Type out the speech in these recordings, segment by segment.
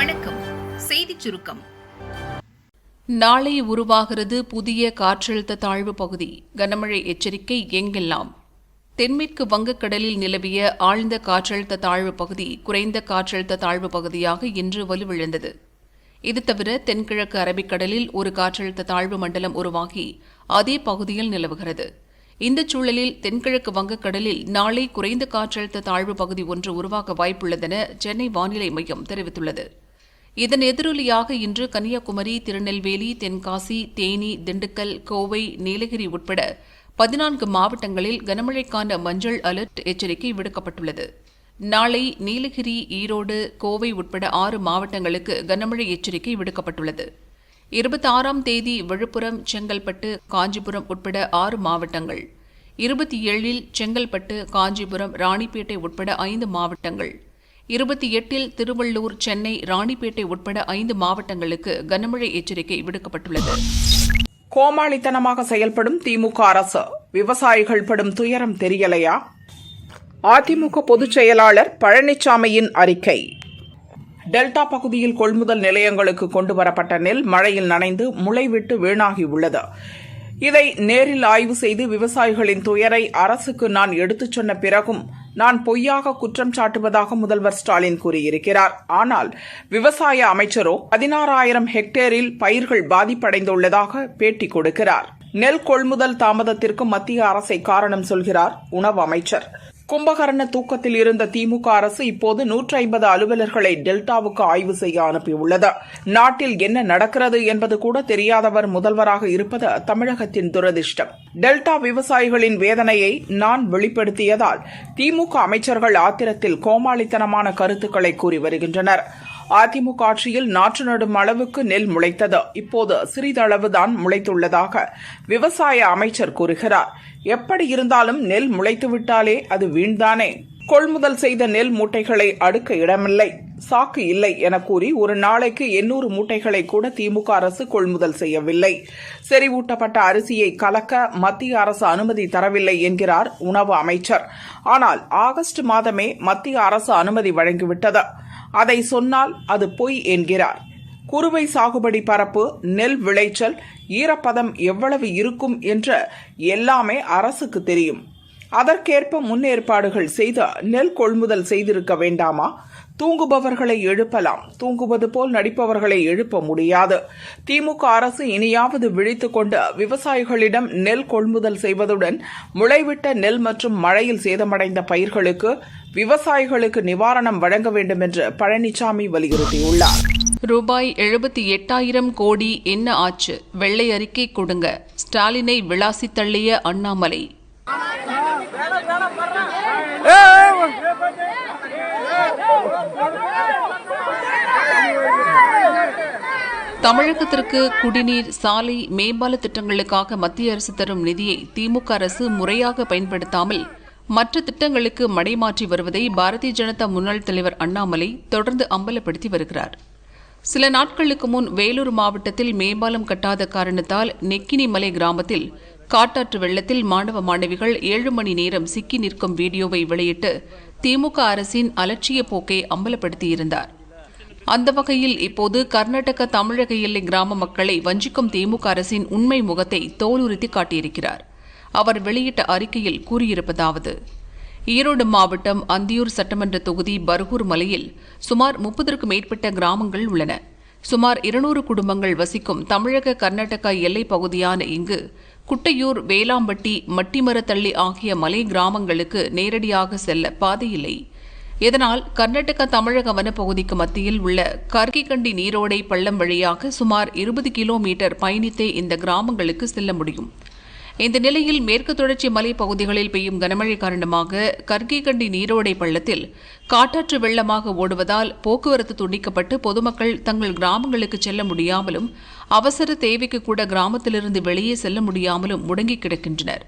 வணக்கம். செய்தி சுருக்கம். நாளை உருவாகிறது புதிய காற்றழுத்த தாழ்வு பகுதி. கனமழை எச்சரிக்கை எங்கெல்லாம்? தென்மேற்கு வங்கக்கடலில் நிலவிய ஆழ்ந்த காற்றழுத்த தாழ்வு பகுதி குறைந்த காற்றழுத்த தாழ்வு பகுதியாக இன்று வலுவிழந்தது. இது தவிர தென்கிழக்கு அரபிக்கடலில் ஒரு காற்றழுத்த தாழ்வு மண்டலம் உருவாகி அதே பகுதியில் நிலவுகிறது. இந்த சூழலில் தென்கிழக்கு வங்கக்கடலில் நாளை குறைந்த காற்றழுத்த தாழ்வு பகுதி ஒன்று உருவாக வாய்ப்புள்ளதென சென்னை வானிலை மையம் தெரிவித்துள்ளது. இதன் எதிரொலியாக இன்று கன்னியாகுமரி திருநெல்வேலி தென்காசி தேனி திண்டுக்கல் கோவை நீலகிரி உட்பட பதினான்கு மாவட்டங்களில் கனமழைக்கான மஞ்சள் அலர்ட் எச்சரிக்கை விடுக்கப்பட்டுள்ளது. நாளை நீலகிரி ஈரோடு கோவை உட்பட ஆறு மாவட்டங்களுக்கு கனமழை எச்சரிக்கை விடுக்கப்பட்டுள்ளது. இருபத்தி ஆறாம் தேதி விழுப்புரம் செங்கல்பட்டு காஞ்சிபுரம் உட்பட ஆறு மாவட்டங்கள். இருபத்தி ஏழில் செங்கல்பட்டு காஞ்சிபுரம் ராணிப்பேட்டை உட்பட ஐந்து மாவட்டங்கள். இருபத்தி எட்டில் திருவள்ளூர் சென்னை ராணிப்பேட்டை உட்பட ஐந்து மாவட்டங்களுக்கு கனமழை எச்சரிக்கை விடுக்கப்பட்டுள்ளது. கோமாளித்தனமாக செயல்படும் திமுக அரசு விவசாயிகள் படும் துயரம் தெரியலையா? அதிமுக பொதுச் செயலாளர் பழனிசாமியின் அறிக்கை. டெல்டா பகுதியில் கொள்முதல் நிலையங்களுக்கு கொண்டு வரப்பட்ட நெல் மழையில் நனைந்து முளைவிட்டு வீணாகியுள்ளது இதை நேரில் ஆய்வு செய்து விவசாயிகளின் துயரை அரசுக்கு நான் எடுத்துச் சொன்ன பிறகும் நான் பொய்யாக குற்றம் சாட்டுவதாக முதல்வர் ஸ்டாலின் கூறியிருக்கிறார். ஆனால் விவசாய அமைச்சரோ பதினாறாயிரம் ஹெக்டேரில் பயிர்கள் பாதிப்படைந்துள்ளதாக பேட்டி கொடுக்கிறார். நெல் கொள்முதல் தாமதத்திற்கு மத்திய அரசை காரணம் சொல்கிறார் உணவு அமைச்சர். கும்பகரண தூக்கத்தில் இருந்த திமுக அரசு இப்போது நூற்றி ஐம்பது அலுவலர்களை டெல்டாவுக்கு ஆய்வு செய்ய அனுப்பியுள்ளது. நாட்டில் என்ன நடக்கிறது என்பது கூட தெரியாதவர் முதல்வராக இருப்பது தமிழகத்தின் துரதிர்ஷ்டம். டெல்டா விவசாயிகளின் வேதனையை நான் வெளிப்படுத்தியதால் திமுக அமைச்சர்கள் ஆத்திரத்தில் கோமாளித்தனமான கருத்துக்களை கூறி வருகின்றனர். அதிமுக ஆட்சியில் நாற்று நடும் அளவுக்கு நெல் முளைத்தது. இப்போது சிறிதளவுதான் முளைத்துள்ளதாக விவசாய அமைச்சர் கூறுகிறார். எப்படி இருந்தாலும் நெல் முளைத்துவிட்டாலே அது வீண்தானே? கொள்முதல் செய்த நெல் மூட்டைகளை அடுக்க இடமில்லை. சாக்கு இல்லை என கூறி ஒரு நாளைக்கு எண்ணூறு மூட்டைகளை கூட திமுக அரசு கொள்முதல் செய்யவில்லை. செறிவூட்டப்பட்ட அரிசியை கலக்க மத்திய அரசு அனுமதி தரவில்லை என்கிறார் உணவு அமைச்சர். ஆனால் ஆகஸ்ட் மாதமே மத்திய அரசு அனுமதி வழங்கிவிட்டது. அதை சொன்னால் அது பொய் என்கிறார். குறுவை சாகுபடி பரப்பு நெல் விளைச்சல் ஈரப்பதம் எவ்வளவு இருக்கும் என்ற எல்லாமே அரசுக்கு தெரியும். அதற்கேற்ப முன்னேற்பாடுகள் செய்து நெல் கொள்முதல் செய்திருக்க வேண்டாமா? தூங்குபவர்களை எழுப்பலாம். தூங்குவது போல் நடிப்பவர்களை எழுப்ப முடியாது. திமுக அரசு இனியாவது விழித்துக் கொண்டு விவசாயிகளிடம் நெல் கொள்முதல் செய்வதுடன் முளைவிட்ட நெல் மற்றும் மழையில் சேதமடைந்த பயிர்களுக்கு விவசாயிகளுக்கு நிவாரணம் வழங்க வேண்டும் என்று பழனிசாமி வலியுறுத்தியுள்ளார். ரூபாய் எழுபத்தி எட்டாயிரம் கோடி என்ன ஆச்சு? வெள்ளை அறிக்கை கொடுங்க. ஸ்டாலினை விளாசி தள்ளிய அண்ணாமலை. தமிழகத்திற்கு குடிநீர் சாலை மேம்பால திட்டங்களுக்காக மத்திய அரசு தரும் நிதியை திமுக அரசு முறையாக பயன்படுத்தாமல் மற்ற திட்டங்களுக்கு மடைமாற்றி வருவதை பாரதிய ஜனதா முன்னாள் தலைவர் அண்ணாமலை தொடர்ந்து அம்பலப்படுத்தி வருகிறார். சில நாட்களுக்கு முன் வேலூர் மாவட்டத்தில் மேம்பாலம் கட்டாத காரணத்தால் நெக்கினிமலை கிராமத்தில் காட்டாற்று வெள்ளத்தில் மாணவ மாணவிகள் ஏழு மணி நேரம் சிக்கி நிற்கும் வீடியோவை வெளியிட்டு திமுக அரசின் அலட்சிய போக்கை அம்பலப்படுத்தியிருந்தார். அந்த வகையில் இப்போது கர்நாடக தமிழக எல்லை கிராம மக்களை வஞ்சிக்கும் திமுக அரசின் உண்மை முகத்தை தோலுறுத்தி காட்டியிருக்கிறார். அவர் வெளியிட்ட அறிக்கையில் கூறியிருப்பதாவது ஈரோடு மாவட்டம் அந்தியூர் சட்டமன்ற தொகுதி பர்கூர் மலையில் சுமார் முப்பதற்கும் மேற்பட்ட கிராமங்கள் உள்ளன. சுமார் இருநூறு குடும்பங்கள் வசிக்கும் தமிழக கர்நாடகா எல்லைப் பகுதியான இங்கு குட்டையூர் வேளாம்பட்டி மட்டிமரத்தள்ளி ஆகிய மலை கிராமங்களுக்கு நேரடியாக செல்ல பாதையில்லை இதனால் கர்நாடக தமிழக வனப்பகுதிக்கு மத்தியில் உள்ள கர்கிகண்டி நீரோடை பள்ளம் வழியாக சுமார் இருபது கிலோமீட்டர் பயணித்தே இந்த கிராமங்களுக்கு செல்ல முடியும். இந்த நிலையில் மேற்கு தொடர்ச்சி மலை பகுதிகளில் பெய்யும் கனமழை காரணமாக கர்கிகண்டி நீரோடை பள்ளத்தில் காட்டாற்று வெள்ளமாக ஓடுவதால் போக்குவரத்து துண்டிக்கப்பட்டு பொதுமக்கள் தங்கள் கிராமங்களுக்கு செல்ல முடியாமலும் அவசர தேவைக்கு கூட கிராமத்திலிருந்து வெளியே செல்ல முடியாமலும் முடங்கி கிடக்கின்றனர்.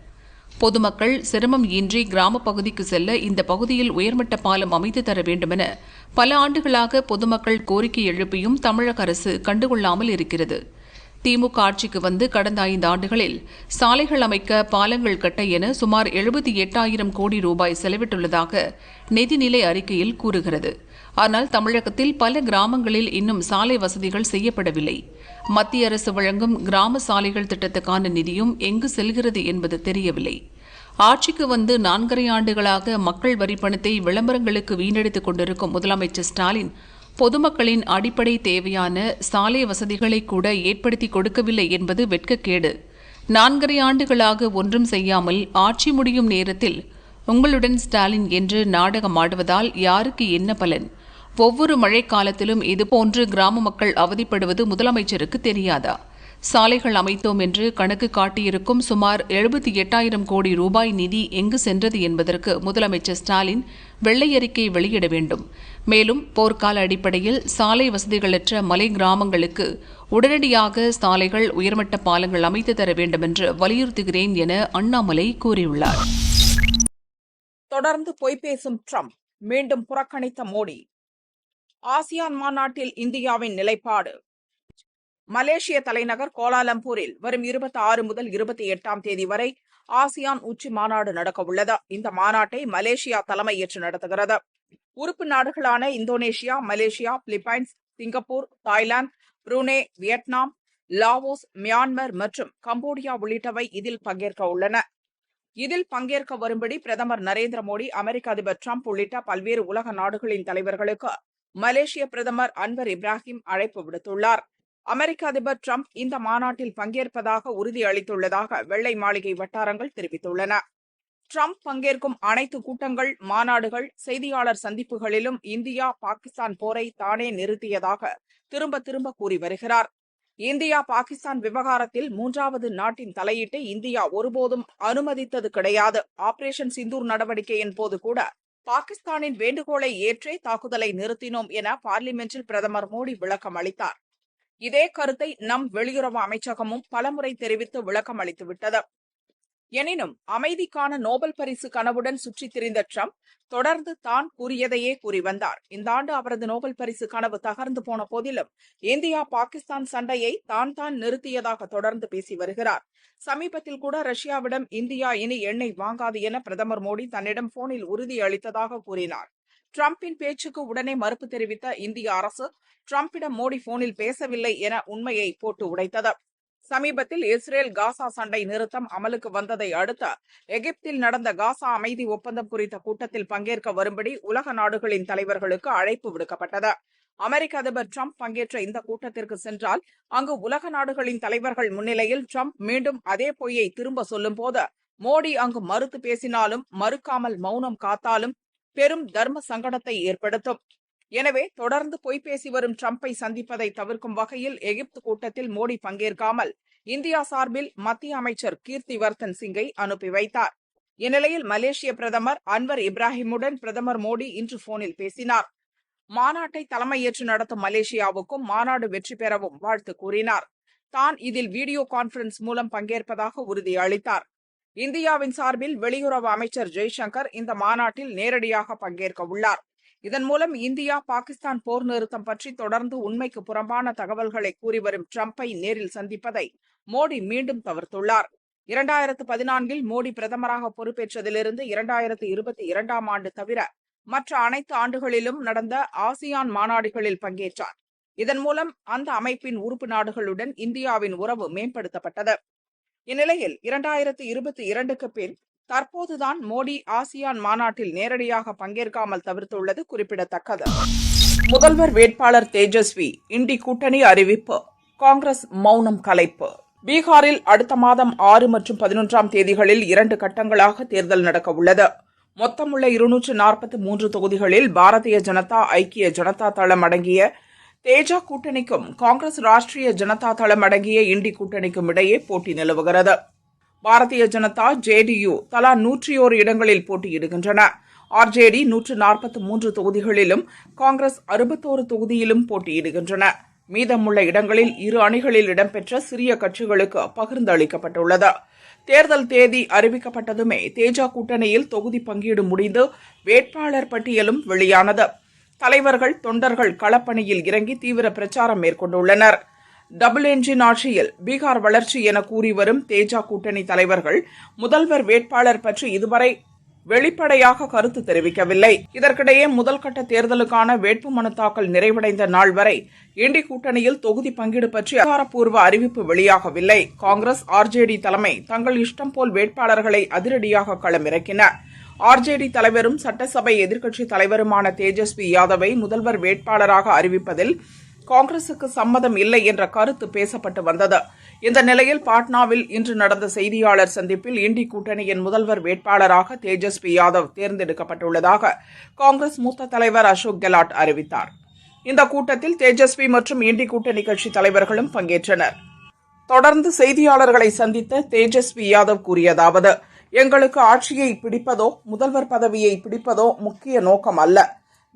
பொதுமக்கள் சிரமம் இன்றி கிராம பகுதிக்கு செல்ல இந்த பகுதியில் உயர்மட்ட பாலம் அமைத்து தர வேண்டுமென பல ஆண்டுகளாக பொதுமக்கள் கோரிக்கை எழுப்பியும் தமிழக அரசு கண்டுகொள்ளாமல் இருக்கிறது. திமுக ஆட்சிக்கு வந்து கடந்த ஐந்து ஆண்டுகளில் சாலைகள் அமைக்க பாலங்கள் கட்ட என சுமார் எழுபத்தி எட்டாயிரம் கோடி ரூபாய் செலவிட்டுள்ளதாக நிதிநிலை அறிக்கையில் கூறுகிறது. ஆனால் தமிழகத்தில் பல கிராமங்களில் இன்னும் சாலை வசதிகள் செய்யப்படவில்லை. மத்திய அரசு வழங்கும் கிராம சாலைகள் திட்டத்துக்கான நிதியும் எங்கு செல்கிறது என்பது தெரியவில்லை. ஆட்சிக்கு வந்து நான்கரை ஆண்டுகளாக மக்கள் வரி பணத்தை விளம்பரங்களுக்கு வீணடித்துக் கொண்டிருக்கும் முதலமைச்சர் ஸ்டாலின் பொதுமக்களின் அடிப்படை தேவையான சாலை வசதிகளை கூட ஏற்படுத்தி கொடுக்கவில்லை என்பது வெட்கக்கேடு. நான்கரை ஆண்டுகளாக ஒன்றும் செய்யாமல் ஆட்சி முடியும் நேரத்தில் உங்களுடன் ஸ்டாலின் என்று நாடகம் ஆடுவதால் யாருக்கு என்ன பலன்? ஒவ்வொரு மழைக்காலத்திலும் இதுபோன்று கிராம மக்கள் அவதிப்படுவது முதலமைச்சருக்கு தெரியாதா? சாலைகள் அமைத்தோம் என்று கணக்கு காட்டியிருக்கும் சுமார் எழுபத்தி எட்டாயிரம் கோடி ரூபாய் நிதி எங்கு சென்றது என்பதற்கு முதலமைச்சர் ஸ்டாலின் வெள்ளை அறிக்கை வெளியிட வேண்டும். மேலும் போர்க்கால அடிப்படையில் சாலை வசதிகளற்ற மலை கிராமங்களுக்கு உடனடியாக சாலைகள் உயர்மட்ட பாலங்கள் அமைத்து தர வேண்டும் என்று வலியுறுத்துகிறேன் என அண்ணாமலை கூறியுள்ளார். தொடர்ந்து பொய் பேசும் ட்ரம்ப் மீண்டும் புறக்கணித்த மோடி. ஆசியான் மாநாட்டில் இந்தியாவின் நிலைப்பாடு. மலேசிய தலைநகர் கோலாலம்பூரில் வரும் இருபத்தி ஆறு முதல் இருபத்தி எட்டாம் தேதி வரை ஆசியான் உச்சி மாநாடு நடக்க உள்ளது இந்த மாநாட்டை மலேசியா தலைமையேற்று நடத்துகிறது. உறுப்பு நாடுகளான Indonesia Malaysia Philippines Singapore Thailand Brunei Vietnam Laos Myanmar மற்றும் கம்போடியா உள்ளிட்டவை இதில் பங்கேற்க உள்ளன. இதில் பங்கேற்க வரும்படி பிரதமர் நரேந்திர மோடி அமெரிக்க அதிபர் ட்ரம்ப் உள்ளிட்ட பல்வேறு உலக நாடுகளின் தலைவர்களுக்கு மலேசிய பிரதமர் அன்வர் இப்ராஹிம் அழைப்பு விடுத்துள்ளார். அமெரிக்க அதிபர் டிரம்ப் இந்த மாநாட்டில் பங்கேற்பதாக உறுதியளித்துள்ளதாக வெள்ளை மாளிகை வட்டாரங்கள் தெரிவித்துள்ளன. ட்ரம்ப் பங்கேற்கும் அனைத்து கூட்டங்கள் மாநாடுகள் செய்தியாளர் சந்திப்புகளிலும் இந்தியா பாகிஸ்தான் போரை தானே நிறுத்தியதாக திரும்ப திரும்ப கூறி வருகிறார். இந்தியா பாகிஸ்தான் விவகாரத்தில் மூன்றாவது நாட்டின் தலையீட்டை இந்தியா ஒருபோதும் அனுமதித்தது கிடையாது. ஆபரேஷன் சிந்தூர் நடவடிக்கையின் போது கூட பாகிஸ்தானின் வேண்டுகோளை ஏற்றே தாக்குதலை நிறுத்தினோம் என பார்லிமென்டில் பிரதமர் மோடி விளக்கம் அளித்தார். இதே கருத்தை நம் வெளியுறவு அமைச்சகமும் பலமுறை தெரிவித்து விளக்கம் அளித்துவிட்டது எனினும் அமைதிக்கான நோபல் பரிசு கனவுடன் சுற்றித் திரிந்த ட்ரம்ப் தொடர்ந்து தான் கூறியதையே கூறி வந்தார். இந்த ஆண்டு அவரது நோபல் பரிசு கனவு தகர்ந்து போன போதிலும் இந்தியா பாகிஸ்தான் சண்டையை தான் தான் நிறுத்தியதாக தொடர்ந்து பேசி வருகிறார். சமீபத்தில் கூட ரஷ்யாவிடம் இந்தியா இனி எண்ணெய் வாங்காது என பிரதமர் மோடி தன்னிடம் போனில் உறுதியளித்ததாக கூறினார். ட்ரம்பின் பேச்சுக்கு உடனே மறுப்பு தெரிவித்த இந்திய அரசு ட்ரம்பிடம் மோடி போனில் பேசவில்லை என உண்மையை போட்டு உடைத்தது. சமீபத்தில் இஸ்ரேல் காசா சண்டை நிறுத்தம் அமலுக்கு வந்ததை அடுத்து எகிப்தில் நடந்த காசா அமைதி ஒப்பந்தம் குறித்த கூட்டத்தில் பங்கேற்க வரும்படி உலக நாடுகளின் தலைவர்களுக்கு அழைப்பு விடுக்கப்பட்டது. அமெரிக்க அதிபர் டிரம்ப் பங்கேற்ற இந்த கூட்டத்திற்கு சென்றால் அங்கு உலக நாடுகளின் தலைவர்கள் முன்னிலையில் டிரம்ப் மீண்டும் அதே பொய்யை திரும்ப சொல்லும் போது மோடி அங்கு மறுத்து பேசினாலும் மறுக்காமல் மௌனம் காத்தாலும் பெரும் தர்ம சங்கடத்தை ஏற்படுத்தும். எனவே தொடர்ந்து பொய் பேசி வரும் ட்ரம்பை சந்திப்பதை தவிர்க்கும் வகையில் எகிப்து கூட்டத்தில் மோடி பங்கேற்காமல் இந்தியா சார்பில் மத்திய அமைச்சர் கீர்த்தி வர்தன் சிங்கை அனுப்பி வைத்தார். இந்நிலையில் மலேசிய பிரதமர் அன்வர் இப்ராஹிமுடன் பிரதமர் மோடி இன்று போனில் பேசினார். மாநாட்டை தலைமையேற்று நடத்தும் மலேசியாவுக்கும் மாநாடு வெற்றி பெறவும் வாழ்த்து கூறினார். தான் இதில் வீடியோ கான்பரன்ஸ் மூலம் பங்கேற்பதாக உறுதியளித்தார். இந்தியாவின் சார்பில் வெளியுறவு அமைச்சர் ஜெய்சங்கர் இந்த மாநாட்டில் நேரடியாக பங்கேற்க உள்ளார் இதன் மூலம் இந்தியா பாகிஸ்தான் போர் நிறுத்தம் பற்றி தொடர்ந்து உண்மைக்கு புறம்பான தகவல்களை கூறி வரும் ட்ரம்பை நேரில் சந்திப்பதை மோடி மீண்டும் தவிர்த்துள்ளார். இரண்டாயிரத்து பதினான்கில் மோடி பிரதமராக பொறுப்பேற்றதிலிருந்து இரண்டாயிரத்து இருபத்தி இரண்டாம் ஆண்டு தவிர மற்ற அனைத்து ஆண்டுகளிலும் நடந்த ஆசியான் மாநாடுகளில் பங்கேற்றார். இதன் மூலம் அந்த அமைப்பின் உறுப்பு நாடுகளுடன் இந்தியாவின் உறவு மேம்படுத்தப்பட்டது. இந்நிலையில் இரண்டாயிரத்து இருபத்தி இரண்டுக்கு பின் தற்போதுதான் மோடி ஆசியான் மாநாட்டில் நேரடியாக பங்கேற்காமல் தவிர்த்துள்ளது குறிப்பிடத்தக்கது. முதல்வர் வேட்பாளர் தேஜஸ்வி இண்டி கூட்டணி அறிவிப்பு காங்கிரஸ் மௌனம் கலைப்பு. பீகாரில் அடுத்த மாதம் ஆறு மற்றும் பதினொன்றாம் தேதிகளில் இரண்டு கட்டங்களாக தேர்தல் நடக்க உள்ளது மொத்தமுள்ள இருநூற்று நாற்பத்தி மூன்று தொகுதிகளில் பாரதிய ஜனதா ஐக்கிய ஜனதா தளம் அடங்கிய தேஜா கூட்டணிக்கும் காங்கிரஸ் ராஷ்டிரிய ஜனதா தளம் அடங்கிய இண்டி கூட்டணிக்கும் இடையே போட்டி நிலவுகிறது. பாரதிய ஜனதா ஜேடியு தலா நூற்றி ஓரு இடங்களில் போட்டியிடுகின்றன. ஆர்ஜேடி நூற்று நாற்பத்தி மூன்று தொகுதிகளிலும் காங்கிரஸ் அறுபத்தோரு தொகுதியிலும் போட்டியிடுகின்றன. மீதமுள்ள இடங்களில் இரு அணிகளில் இடம்பெற்ற சிறிய கட்சிகளுக்கு பகிர்ந்தளிக்கப்பட்டுள்ளது. தேர்தல் தேதி அறிவிக்கப்பட்டதுமே தேஜா கூட்டணியில் தொகுதி பங்கீடு முடிந்து வேட்பாளர் பட்டியலும் வெளியானது. தலைவர்கள் தொண்டர்கள் களப்பணியில் இறங்கி தீவிர பிரச்சாரம் மேற்கொண்டுள்ளனர். டபுள் என்ஜின் ஆட்சியில் பீகார் வளர்ச்சி என கூறி வரும் தேஜா கூட்டணி தலைவர்கள் முதல்வர் வேட்பாளர் பற்றி இதுவரை வெளிப்படையாக கருத்து தெரிவிக்கவில்லை. இதற்கிடையே முதல்கட்ட தேர்தலுக்கான வேட்புமனு தாக்கல் நிறைவடைந்த நாள் வரை இண்டி கூட்டணியில் தொகுதி பங்கீடு பற்றி அதிகாரப்பூர்வ அறிவிப்பு வெளியாகவில்லை. காங்கிரஸ் ஆர்ஜேடி தலைமை தங்கள் இஷ்டம் போல் வேட்பாளர்களை அதிரடியாக களமிறக்கின. ஆர்ஜேடி தலைவரும் சட்டசபை எதிர்க்கட்சித் தலைவருமான தேஜஸ்வி யாதவை முதல்வர் வேட்பாளராக அறிவிப்பதில் காங்கிரசுக்கு சம்மதம் இல்லை என்ற கருத்து பேசப்பட்டு வந்தது. இந்த நிலையில் பாட்னாவில் இன்று நடந்த செய்தியாளர் சந்திப்பில் இண்டி கூட்டணியின் முதல்வர் வேட்பாளராக தேஜஸ்வி யாதவ் தேர்ந்தெடுக்கப்பட்டுள்ளதாக காங்கிரஸ் மூத்த தலைவர் அசோக் கெலாட் அறிவித்தார். இந்த கூட்டத்தில் தேஜஸ்வி மற்றும் இண்டி கூட்டணி கட்சி தலைவர்களும் பங்கேற்றனர். தொடர்ந்து செய்தியாளர்களை சந்தித்த தேஜஸ்வி யாதவ் கூறியதாவது எங்களுக்கு ஆட்சியை பிடிப்பதோ முதல்வர் பதவியை பிடிப்பதோ முக்கிய நோக்கம் அல்ல.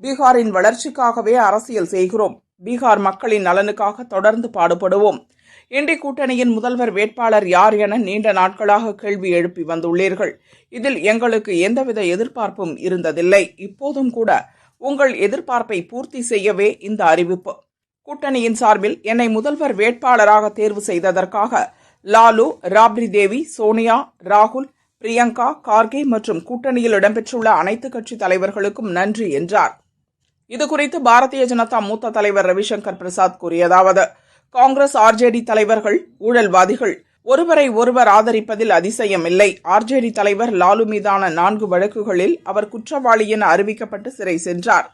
பீகாரின் வளர்ச்சிக்காகவே அரசியல் செய்கிறோம். பீகார் மக்களின் நலனுக்காக தொடர்ந்து பாடுபடுவோம். இண்டி கூட்டணியின் முதல்வர் வேட்பாளர் யார் என நீண்ட நாட்களாக கேள்வி எழுப்பி வந்துள்ளீர்கள். இதில் எங்களுக்கு எந்தவித எதிர்பார்ப்பும் இருந்ததில்லை. இப்போதும் கூட உங்கள் எதிர்பார்ப்பை பூர்த்தி செய்யவே இந்த அறிவிப்பு. கூட்டணியின் சார்பில் என்னை முதல்வர் வேட்பாளராக தேர்வு செய்ததற்காக லாலு ராப்ரி தேவி சோனியா ராகுல் பிரியங்கா கார்கே மற்றும் கூட்டணியில் இடம்பெற்றுள்ள அனைத்து கட்சி தலைவர்களுக்கும் நன்றி என்றார். இதுகுறித்து பாரதிய ஜனதா மூத்த தலைவர் ரவிசங்கர் பிரசாத் கூறியதாவது காங்கிரஸ் ஆர்ஜேடி தலைவர்கள் ஊழல்வாதிகள் ஒருவரை ஒருவர் ஆதரிப்பதில் அதிசயமில்லை ஆர்ஜேடி தலைவர் லாலு மீதான நான்கு வழக்குகளில் அவர் குற்றவாளி என அறிவிக்கப்பட்டு சிறை சென்றார்.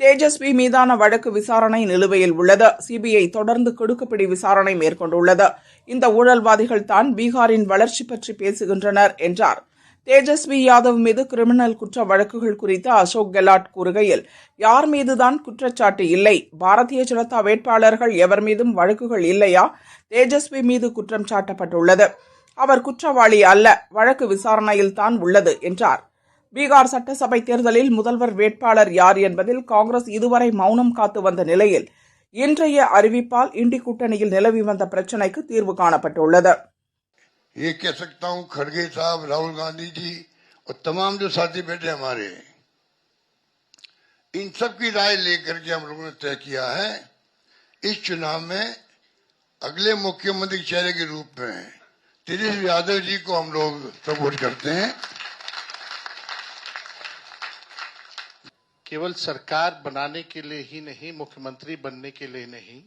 தேஜஸ்வி மீதான வழக்கு விசாரணை நிலுவையில் உள்ளது. சிபிஐ தொடர்ந்து கிடுக்குப்பிடி விசாரணை மேற்கொண்டுள்ளது. இந்த ஊழல்வாதிகள் தான் பீகாரின் வளர்ச்சி பற்றி பேசுகின்றனர் என்றார். தேஜஸ்வி யாதவ் மீது கிரிமினல் குற்ற வழக்குகள் குறித்து அசோக் கெலாட் கூறுகையில் யார் மீதுதான் குற்றச்சாட்டு இல்லை? பாரதிய ஜனதா வேட்பாளர்கள் எவர் மீதும் வழக்குகள் இல்லையா? தேஜஸ்வி மீது குற்றம் சாட்டப்பட்டுள்ளது. அவர் குற்றவாளி அல்ல வழக்கு விசாரணையில் தான் உள்ளது என்றார். பீகார் சட்டசபை தேர்தலில் முதல்வர் வேட்பாளர் யார் என்பதில் காங்கிரஸ் இதுவரை மௌனம் காத்து வந்த நிலையில் இன்றைய அறிவிப்பால் இண்டி கூட்டணியில் நிலவி வந்த பிரச்சினைக்கு தீர்வு காணப்பட்டுள்ளது. ये कह सकता हूँ, खड़गे साहब, राहुल गांधी जी और तमाम जो साथी बैठे हमारे, इन सब की राय लेकर के हम लोगों ने तय किया है, इस चुनाव में अगले मुख्यमंत्री चेहरे के रूप में तेजस्वी यादव जी को हम लोग सपोर्ट करते हैं। केवल सरकार बनाने के लिए ही नहीं, मुख्यमंत्री बनने के लिए नहीं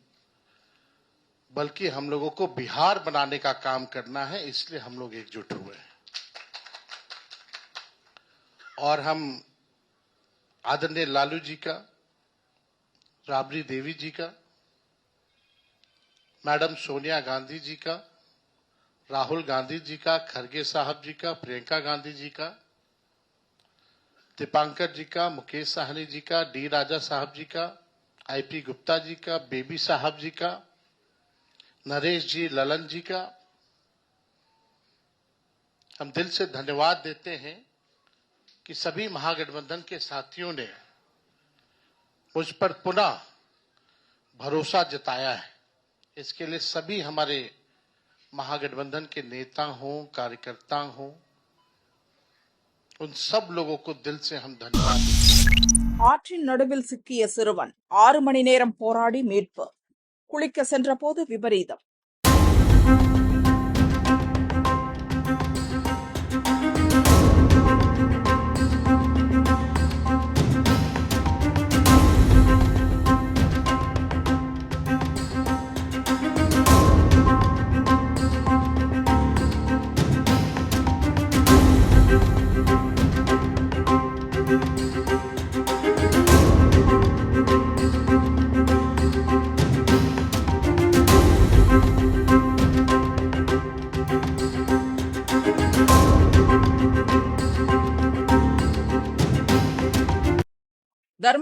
बल्कि हम लोगों को बिहार बनाने का काम करना है इसलिए हम लोग एकजुट हुए हैं और हम आदरणीय लालू जी का राबड़ी देवी जी का मैडम सोनिया गांधी जी का राहुल गांधी जी का खरगे साहब जी का प्रियंका गांधी जी का दीपांकर जी का मुकेश साहनी जी का डी राजा साहब जी का आईपी गुप्ता जी का बेबी साहब जी का नरेश जी ललन जी का हम दिल से धन्यवाद देते हैं कि सभी महागठबंधन के साथियों ने मुझ पर पुनः भरोसा जताया है इसके लिए सभी हमारे महागठबंधन के नेता हों कार्यकर्ता हों उन सब लोगों को दिल से हम धन्यवाद देते हैं ஆற்றின் நடுவில் சிக்கிய சிறுவன் ஆறு மணி நேரம் போராடி மீட்பு குளிக்க சென்றபோது விபரீதம்.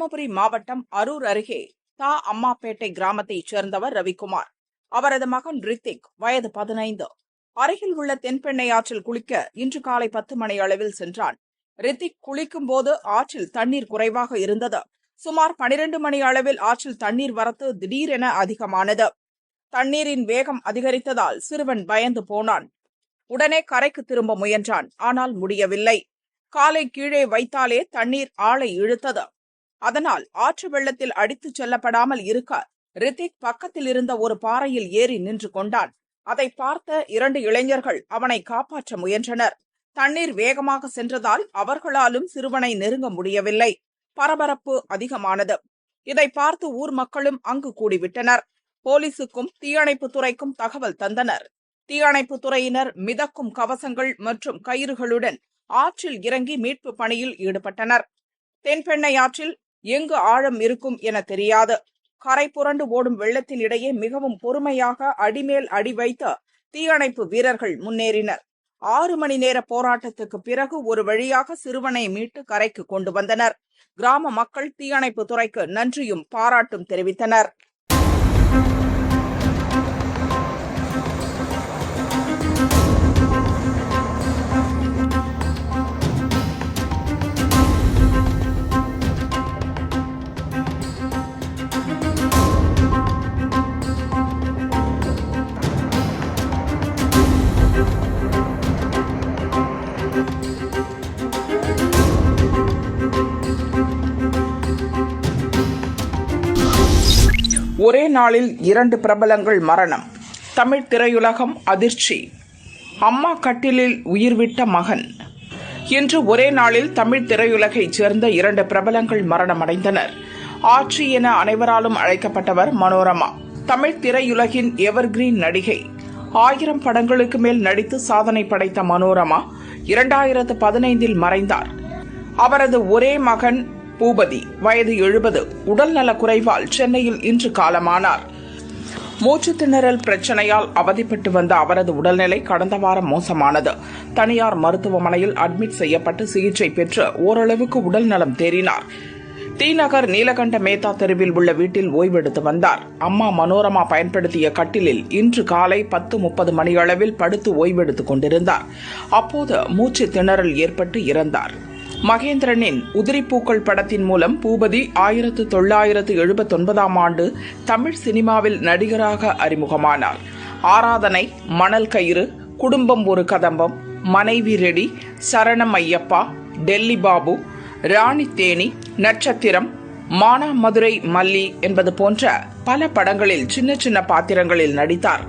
தருமபுரி மாவட்டம் அரூர் அருகே தா அம்மாப்பேட்டை கிராமத்தைச் சேர்ந்தவர் ரவிக்குமார். அவரது மகன் ரித்திக் வயது பதினைந்து. அருகில் உள்ள தென்பெண்ணை ஆற்றில் குளிக்க இன்று காலை பத்து மணி அளவில் சென்றான். ரித்திக் குளிக்கும் போது ஆற்றில் தண்ணீர் குறைவாக இருந்தது. சுமார் பனிரெண்டு மணி அளவில் ஆற்றில் தண்ணீர் வரத்து திடீரென அதிகமானது. தண்ணீரின் வேகம் அதிகரித்ததால் சிறுவன் பயந்து போனான். உடனே கரைக்கு திரும்ப முயன்றான். ஆனால் முடியவில்லை. காலை கீழே வைத்தாலே தண்ணீர் ஆளை இழுத்தது. அதனால் ஆற்று வெள்ளத்தில் அடித்துச் செல்லப்படாமல் இருக்க ரித்திக் பக்கத்தில் இருந்த ஒரு பாறையில் ஏறி நின்று கொண்டான். அதை பார்த்த இரண்டு இளைஞர்கள் அவனை காப்பாற்ற முயன்றனர். தண்ணீர் வேகமாக சென்றதால் அவர்களாலும் சிறுவனை நெருங்க முடியவில்லை. பரபரப்பு அதிகமானது. இதை பார்த்து ஊர் மக்களும் அங்கு கூடிவிட்டனர். போலீசுக்கும் தீயணைப்பு துறைக்கும் தகவல் தந்தனர். தீயணைப்பு துறையினர் மிதக்கும் கவசங்கள் மற்றும் கயிறுகளுடன் ஆற்றில் இறங்கி மீட்பு பணியில் ஈடுபட்டனர். தென்பெண்ணை ஆற்றில் எங்கு ஆழம் இருக்கும் என தெரியாது கரை புரண்டு ஓடும் வெள்ளத்தின் இடையே மிகவும் பொறுமையாக அடிமேல் அடி வைத்த தீயணைப்பு வீரர்கள் முன்னேறினர். ஆறு மணி நேர போராட்டத்துக்கு பிறகு ஒரு வழியாக சிறுவனை மீட்டு கரைக்கு கொண்டு வந்தனர். கிராம மக்கள் தீயணைப்பு துறைக்கு நன்றியும் பாராட்டும் தெரிவித்தனர். ஒரே நாளில் இரண்டு பிரபலங்கள் மரணம். தமிழ் திரையுலகம் அதிர்ச்சி. அம்மா கட்டிலில் உயிர்விட்ட மகன். இன்று ஒரே நாளில் தமிழ் திரையுலகைச் சேர்ந்த இரண்டு பிரபலங்கள் மரணமடைந்தனர். ஆட்சி என அனைவராலும் அழைக்கப்பட்டவர் மனோரமா. தமிழ் திரையுலகின் எவர்கிரீன் நடிகை. ஆயிரம் படங்களுக்கு மேல் நடித்து சாதனை படைத்த மனோரமா இரண்டாயிரத்து பதினைந்தில் மறைந்தார். அவரது ஒரே மகன் பூபதி வயது எழுபது உடல்நலக் குறைவால் சென்னையில் இன்று காலமானார். மூச்சு திணறல் பிரச்சனையால் அவதிப்பட்டு வந்த அவரது உடல்நிலை கடந்த வாரம் மோசமானது. தனியார் மருத்துவமனையில் அட்மிட் செய்யப்பட்டு சிகிச்சை பெற்று ஓரளவுக்கு உடல்நலம் தேறினார். தீநகர் நீலகண்ட மேத்தா தெருவில் உள்ள வீட்டில் ஓய்வெடுத்து வந்தார். அம்மா மனோரமா பயன்படுத்திய கட்டிலில் இன்று காலை பத்து முப்பது மணியளவில் படுத்து ஓய்வெடுத்துக் கொண்டிருந்தார். அப்போது மூச்சு திணறல் ஏற்பட்டு இறந்தார். மகேந்திரனின் உதிரிப்பூக்கள் படத்தின் மூலம் பூபதி ஆயிரத்து தொள்ளாயிரத்து எழுபத்தொன்பதாம் ஆண்டு தமிழ் சினிமாவில் நடிகராக அறிமுகமானார். ஆராதனை மணல் கயிறு குடும்பம் ஒரு கதம்பம் மனைவி ரெடி சரணம் ஐயப்பா டெல்லி பாபு ராணி தேனி நட்சத்திரம் மானா மதுரை மல்லி என்பது போன்ற பல படங்களில் சின்ன சின்ன பாத்திரங்களில் நடித்தார்.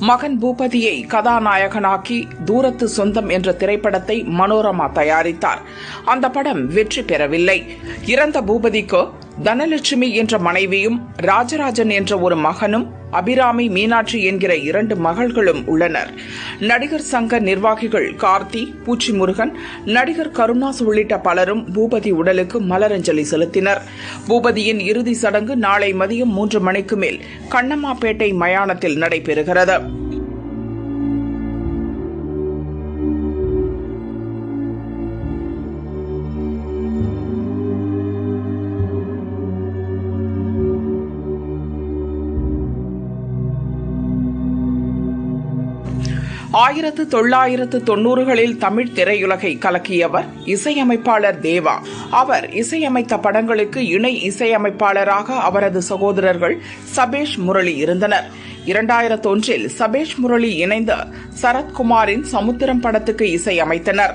மகன் பூபதியை கதாநாயகனாக்கி தூரத்து சொந்தம் என்ற திரைப்படத்தை மனோரமா தயாரித்தார். அந்த படம் வெற்றி பெறவில்லை. இறந்த பூபதிக்கு தனலட்சுமி என்ற மனைவியும் ராஜராஜன் என்ற ஒரு மகனும் அபிராமி மீனாட்சி என்கிற இரண்டு மகள்களும் உள்ளனர். நடிகர் சங்க நிர்வாகிகள் கார்த்தி பூச்சி முருகன் நடிகர் கருணாஸ் உள்ளிட்ட பலரும் பூபதி உடலுக்கு மலரஞ்சலி செலுத்தினர். பூபதியின் இறுதி சடங்கு நாளை மதியம் மூன்று மணிக்கு மேல் கண்ணம்மாப்பேட்டை மயானத்தில் நடைபெறுகிறது. ஆயிரத்து தொள்ளாயிரத்து தொன்னூறுகளில் தமிழ் திரையுலகை கலக்கியவர் இசையமைப்பாளர் தேவா. அவர் இசையமைத்த படங்களுக்கு இணை இசையமைப்பாளராக அவரது சகோதரர்கள் சபேஷ் முரளி இருந்தனர். இரண்டாயிரத்து ஒன்றில் சபேஷ் முரளி இணைந்த சரத்குமாரின் சமுத்திரம் படத்துக்கு இசையமைத்தனர்.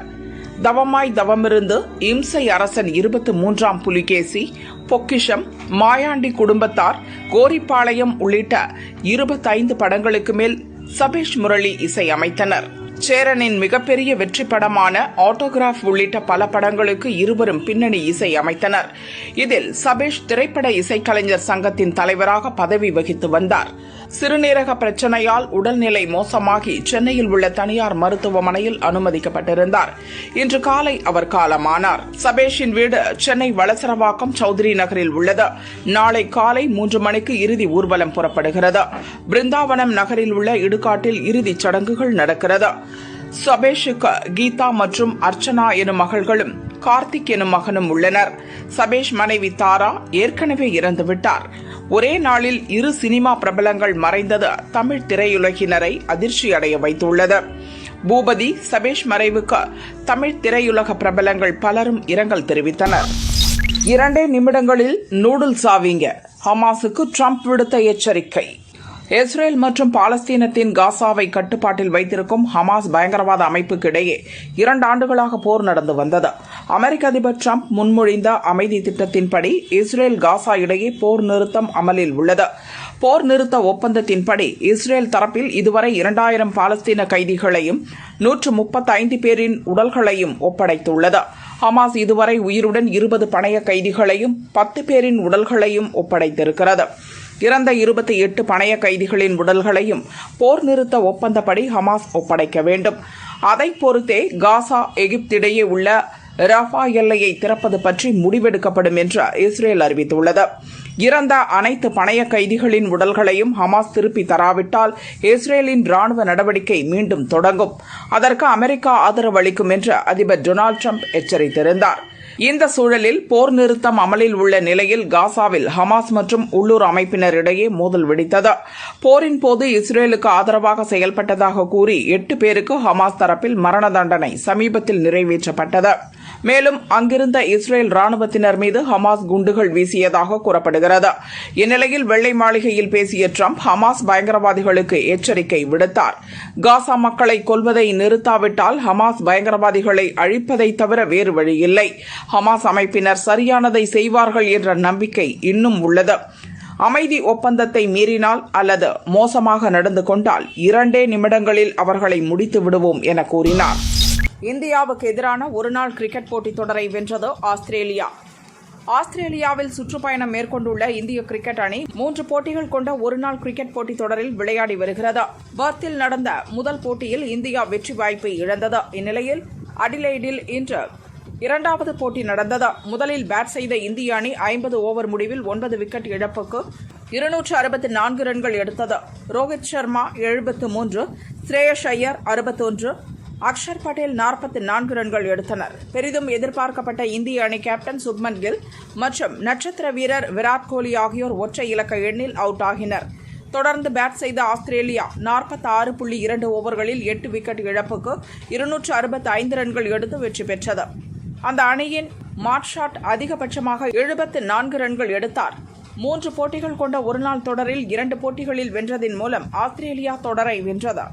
தவமாய் தவமிருந்து இம்சை அரசன் இருபத்து மூன்றாம் புலிகேசி பொக்கிஷம் மாயாண்டி குடும்பத்தார் கோரிப்பாளையம் உள்ளிட்ட இருபத்தைந்து படங்களுக்கு மேல் சபேஷ் முரளி இசை அமைத்தனர். சேரனின் மிகப்பெரிய வெற்றி படமான ஆட்டோகிராஃப் உள்ளிட்ட பல படங்களுக்கு இருவரும் பின்னணி இசை அமைத்தனர். இதில் சபேஷ் திரைப்பட இசைக்கலைஞர் சங்கத்தின் தலைவராக பதவி வகித்து வந்தார். சிறுநீரக பிரச்சனையால் உடல்நிலை மோசமாகி சென்னையில் உள்ள தனியார் மருத்துவமனையில் அனுமதிக்கப்பட்டிருந்தார். இன்று காலை அவர் காலமானார். சபேஷின் வீடு சென்னை வளசரவாக்கம் சௌத்ரி நகரில் உள்ளது. நாளை காலை மூன்று மணிக்கு இறுதி ஊர்வலம் புறப்படுகிறது. பிருந்தாவனம் நகரில் உள்ள இடுகாட்டில் இறுதிச் சடங்குகள் நடக்கிறது. சபேஷுக்கு கீதா மற்றும் அர்ச்சனா எனும் மகள்களும் கார்த்திக் எனும் மகனும் உள்ளனர். சபேஷ் மனைவி தாரா ஏற்கனவே இறந்துவிட்டார். ஒரே நாளில் இரு சினிமா பிரபலங்கள் மறைந்தது தமிழ் திரையுலகினரை அதிர்ச்சி அடைய வைத்துள்ளது. பூபதி சபேஷ் மறைவுக்கு தமிழ் திரையுலக பிரபலங்கள் பலரும் இரங்கல் தெரிவித்தனர். இரண்டே நிமிடங்களில் நூடுல்ஸ் ஆவீங்க. ஹமாஸுக்கு ட்ரம்ப் விடுத்த எச்சரிக்கை. இஸ்ரேல் மற்றும் பாலஸ்தீனத்தின் காசாவை கட்டுப்பாட்டில் வைத்திருக்கும் ஹமாஸ் பயங்கரவாத அமைப்புக்கு இடையே இரண்டு ஆண்டுகளாக போர் நடந்து வந்தது. அமெரிக்க அதிபர் ட்ரம்ப் முன்மொழிந்த அமைதி திட்டத்தின்படி இஸ்ரேல் காசா இடையே போர் நிறுத்தம் அமலில் உள்ளது. போர் நிறுத்த ஒப்பந்தத்தின்படி இஸ்ரேல் தரப்பில் இதுவரை இரண்டாயிரம் பாலஸ்தீன கைதிகளையும் நூற்று முப்பத்தைந்து பேரின் உடல்களையும் ஒப்படைத்துள்ளது. ஹமாஸ் இதுவரை உயிருடன் இருபது பணைய கைதிகளையும் பத்து பேரின் உடல்களையும் ஒப்படைத்திருக்கிறது. இறந்த இருபத்தி எட்டு பணைய கைதிகளின் உடல்களையும் போர் நிறுத்த ஒப்பந்தப்படி ஹமாஸ் ஒப்படைக்க வேண்டும். அதை பொறுத்தே காசா எகிப்திடையே உள்ள ரஃபா எல்லையை திறப்பது பற்றி முடிவெடுக்கப்படும் என்று இஸ்ரேல் அறிவித்துள்ளது. இறந்த அனைத்து பணைய கைதிகளின் உடல்களையும் ஹமாஸ் திருப்பி தராவிட்டால் இஸ்ரேலின் ராணுவ நடவடிக்கை மீண்டும் தொடங்கும். அதற்கு அமெரிக்கா ஆதரவு அளிக்கும் என்று அதிபர் டொனால்டு ட்ரம்ப் எச்சரித்திருந்தார். இந்த சூழலில் போர் நிறுத்தம் அமலில் உள்ள நிலையில் காசாவில் ஹமாஸ் மற்றும் உள்ளூர் அமைப்பினரிடையே மோதல் வெடித்தது. போரின் போது இஸ்ரேலுக்கு ஆதரவாக செயல்பட்டதாக கூறி எட்டு பேருக்கு ஹமாஸ் தரப்பில் மரண தண்டனை சமீபத்தில் நிறைவேற்றப்பட்டது. மேலும் அங்கிருந்த இஸ்ரேல் ராணுவத்தினர் மீது ஹமாஸ் குண்டுகள் வீசியதாக கூறப்படுகிறது. இந்நிலையில் வெள்ளை மாளிகையில் பேசிய ட்ரம்ப் ஹமாஸ் பயங்கரவாதிகளுக்கு எச்சரிக்கை விடுத்தார். காசா மக்களை கொல்வதை நிறுத்தாவிட்டால் ஹமாஸ் பயங்கரவாதிகளை அழிப்பதை தவிர வேறு வழியில்லை ஹமாஸ் அமைப்பினர் சரியானதை செய்வார்கள் என்ற நம்பிக்கை இன்னும் உள்ளது. அமைதி ஒப்பந்தத்தை மீறினால் அல்லது மோசமாக நடந்து கொண்டால் இரண்டே நிமிடங்களில் அவர்களை முடித்து விடுவோம் என கூறினார். இந்தியாவுக்கு எதிரான ஒருநாள் கிரிக்கெட் போட்டித் தொடரை வென்றது ஆஸ்திரேலியா. ஆஸ்திரேலியாவில் சுற்றுப்பயணம் மேற்கொண்டுள்ள இந்திய கிரிக்கெட் அணி மூன்று போட்டிகள் கொண்ட ஒருநாள் கிரிக்கெட் போட்டித் தொடரில் விளையாடி வருகிறது. பர்த்தில் நடந்த முதல் போட்டியில் இந்தியா வெற்றி வாய்ப்பை இழந்தது. இந்நிலையில் அடிலைடில் இன்று இரண்டாவது போட்டி நடந்தது. முதலில் பேட் செய்த இந்திய அணி ஐம்பது ஓவர் முடிவில் ஒன்பது விக்கெட் இழப்புக்கு இருநூற்று அறுபத்தி நான்கு ரன்கள் எடுத்தது. ரோஹித் சர்மா எழுபத்து மூன்று ஸ்ரேயஸ் ஐயர் அறுபத்தொன்று அக்ஷர் பட்டேல் நாற்பத்தி நான்கு ரன்கள் எடுத்தனர். பெரிதும் எதிர்பார்க்கப்பட்ட இந்திய அணி கேப்டன் சுப்மன் கில் மற்றும் நட்சத்திர வீரர் விராட் கோலி ஆகியோர் ஒற்றை இலக்க எண்ணில் அவுட் ஆகினர். தொடர்ந்து பேட் செய்த ஆஸ்திரேலியா நாற்பத்தி ஆறு புள்ளி இரண்டு ஓவர்களில் எட்டு விக்கெட் இழப்புக்கு இருநூற்று அறுபத்தி ஐந்து ரன்கள் எடுத்து வெற்றி பெற்றது. அந்த அணியின் மாட்ஷாட் அதிகபட்சமாக எழுபத்து நான்கு ரன்கள் எடுத்தார். மூன்று போட்டிகள் கொண்ட ஒருநாள் தொடரில் இரண்டு போட்டிகளில் வென்றதின் மூலம் ஆஸ்திரேலியா தொடரை வென்றது.